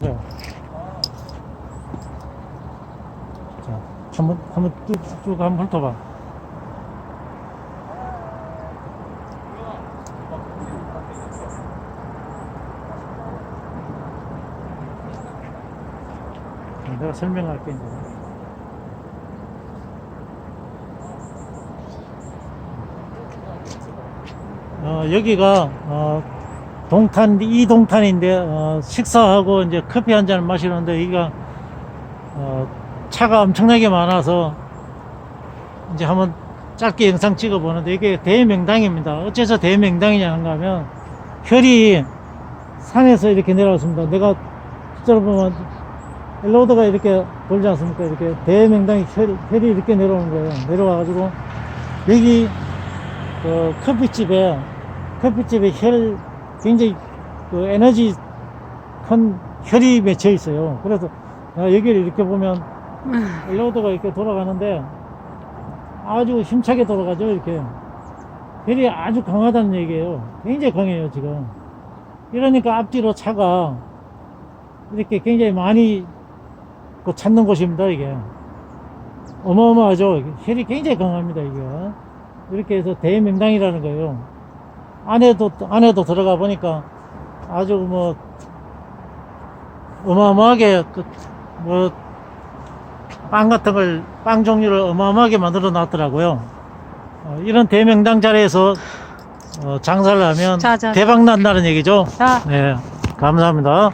네. 자, 한번 한번 쭉, 쭉 한번 훑어봐. 내가 설명할게 이제. 어, 여기가 어, 동탄 이 동탄인데 어, 식사하고 이제 커피 한 잔 마시는데 여기가 어, 차가 엄청나게 많아서 이제 한번 짧게 영상 찍어 보는데 이게 대명당입니다. 어째서 대명당이냐 한가 하면 혈이 산에서 이렇게 내려왔습니다. 내가 실제로 보면 엘로드가 이렇게 돌지 않습니까? 이렇게 대명당이 혈, 혈이 이렇게 내려오는 거예요. 내려와 가지고 여기 그 커피집에 커피집에 혈 굉장히 그 에너지 큰 혈이 맺혀 있어요. 그래서 아, 여기를 이렇게 보면 엘로드가 이렇게 돌아가는데 아주 힘차게 돌아가죠. 이렇게 혈이 아주 강하다는 얘기예요. 굉장히 강해요 지금. 이러니까 앞뒤로 차가 이렇게 굉장히 많이 그 찾는 곳입니다 이게. 어마어마하죠. 혈이 굉장히 강합니다 이게. 이렇게 해서 대명당이라는 거예요. 안에도, 안에도 들어가 보니까 아주 뭐, 어마어마하게, 그, 뭐, 빵 같은 걸, 빵 종류를 어마어마하게 만들어 놨더라고요. 어, 이런 대명당 자리에서 어, 장사를 하면 자, 자. 대박 난다는 얘기죠. 자, 네, 감사합니다.